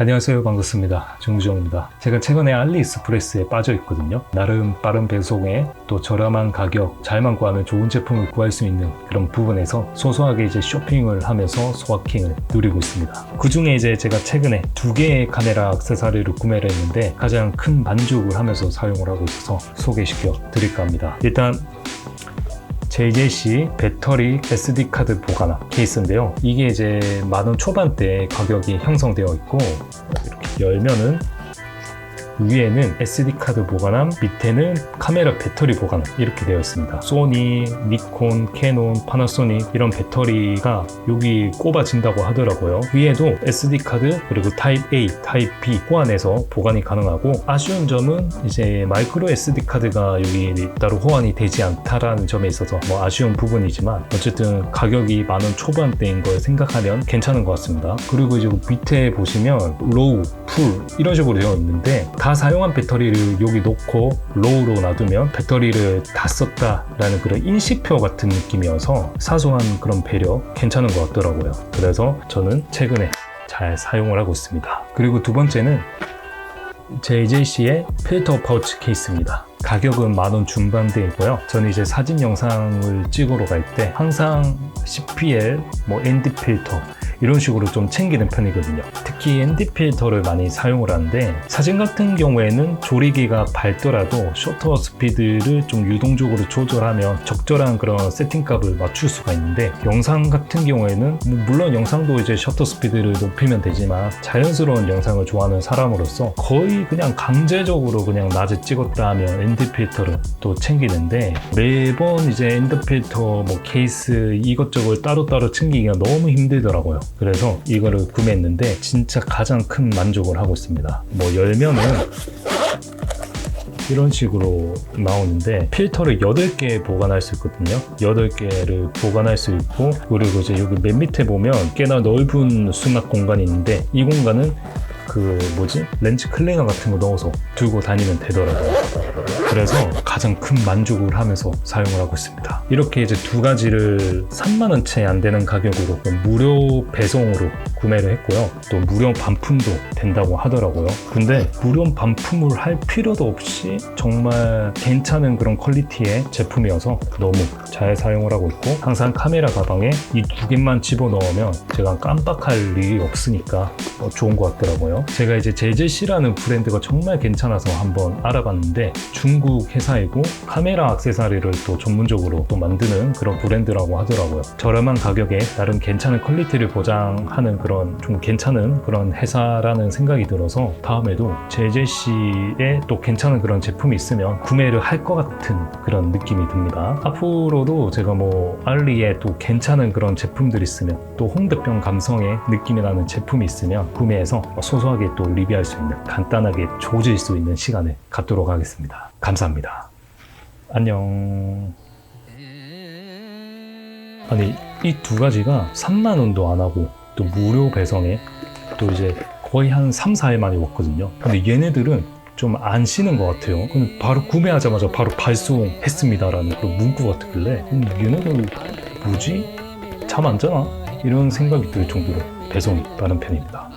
안녕하세요. 반갑습니다. 정주영입니다. 제가 최근에 알리익스프레스에 빠져 있거든요. 나름 빠른 배송에 또 저렴한 가격 잘만 구하면 좋은 제품을 구할 수 있는 그런 부분에서 소소하게 이제 쇼핑을 하면서 소확행을 누리고 있습니다. 그 중에 이제 제가 최근에 두 개의 카메라 액세서리를 구매를 했는데 가장 큰 만족을 하면서 사용을 하고 있어서 소개시켜 드릴까 합니다. 일단 JJC 배터리 SD카드 보관함 케이스인데요. 이게 이제 만원 초반대 가격이 형성되어 있고 이렇게 열면은 위에는 SD카드 보관함, 밑에는 카메라 배터리 보관함 이렇게 되어 있습니다. 소니, 니콘, 캐논, 파나소닉 이런 배터리가 여기 꼽아진다고 하더라고요. 위에도 SD카드 그리고 타입 A, 타입 B 호환해서 보관이 가능하고 아쉬운 점은 이제 마이크로 SD카드가 여기 따로 호환이 되지 않다라는 점에 있어서 뭐 아쉬운 부분이지만 어쨌든 가격이 만 원 초반대인 걸 생각하면 괜찮은 것 같습니다. 그리고 이제 밑에 보시면 로우, 풀 이런 식으로 되어 있는데 다 사용한 배터리를 여기 놓고 로우로 놔두면 배터리를 다 썼다라는 그런 인식표 같은 느낌이어서 사소한 그런 배려 괜찮은 것 같더라고요. 그래서 저는 최근에 잘 사용을 하고 있습니다. 그리고 두 번째는 JJC의 필터 파우치 케이스입니다. 가격은 만 원 중반대이고요. 저는 이제 사진 영상을 찍으러 갈 때 항상 CPL, 뭐 ND 필터 이런 식으로 좀 챙기는 편이거든요. 특히 ND 필터를 많이 사용을 하는데 사진 같은 경우에는 조리기가 밝더라도 셔터 스피드를 좀 유동적으로 조절하면 적절한 그런 세팅값을 맞출 수가 있는데 영상 같은 경우에는 뭐 물론 영상도 이제 셔터 스피드를 높이면 되지만 자연스러운 영상을 좋아하는 사람으로서 거의 그냥 강제적으로 그냥 낮에 찍었다 하면 ND 필터를 또 챙기는데 매번 이제 엔드 필터 뭐 케이스 이것저것 따로따로 챙기기가 너무 힘들더라고요. 그래서 이거를 구매했는데 진짜 가장 큰 만족을 하고 있습니다. 뭐 열면은 이런 식으로 나오는데 필터를 8개 보관할 수 있거든요. 8개를 보관할 수 있고 그리고 이제 여기 맨 밑에 보면 꽤나 넓은 수납 공간이 있는데 이 공간은 그 뭐지? 렌즈 클리너 같은 거 넣어서 들고 다니면 되더라고요. 그래서 가장 큰 만족을 하면서 사용을 하고 있습니다 이렇게 이제 두 가지를 3만 원 채 안 되는 가격으로 무료 배송으로 구매를 했고요. 또 무료 반품도 된다고 하더라고요. 근데 무료 반품을 할 필요도 없이 정말 괜찮은 그런 퀄리티의 제품이어서 너무 잘 사용을 하고 있고 항상 카메라 가방에 이 두 개만 집어넣으면 제가 깜빡할 일이 없으니까 어, 좋은 것 같더라고요. 제가 이제 제제시라는 브랜드가 정말 괜찮아서 한번 알아봤는데 중국 회사이고 카메라 액세서리를 또 전문적으로 또 만드는 그런 브랜드라고 하더라고요 저렴한 가격에 나름 괜찮은 퀄리티를 보장하는 그런 좀 괜찮은 그런 회사라는 생각이 들어서 다음에도 제제시에 또 괜찮은 그런 제품이 있으면 구매를 할 것 같은 그런 느낌이 듭니다 앞으로도 제가 뭐 알리에 또 괜찮은 그런 제품들이 있으면 또 홍대병 감성의 느낌이 나는 제품이 있으면 구매해서 소소하게 또 리뷰할 수 있는 간단하게 조질 수 있는 시간을 갖도록 하겠습니다. 감사합니다. 안녕. 아니 이 두 가지가 3만 원도 안 하고 또 무료 배송에 또 이제 거의 한 3, 4일 만에 왔거든요. 근데 얘네들은 좀 안 쉬는 것 같아요. 근데 바로 구매하자마자 바로 발송했습니다라는 그런 문구가 뜨길래 음, 얘네들 뭐지? 잠 안 자나? 이런 생각이 들 정도로 배송이 빠른 편입니다.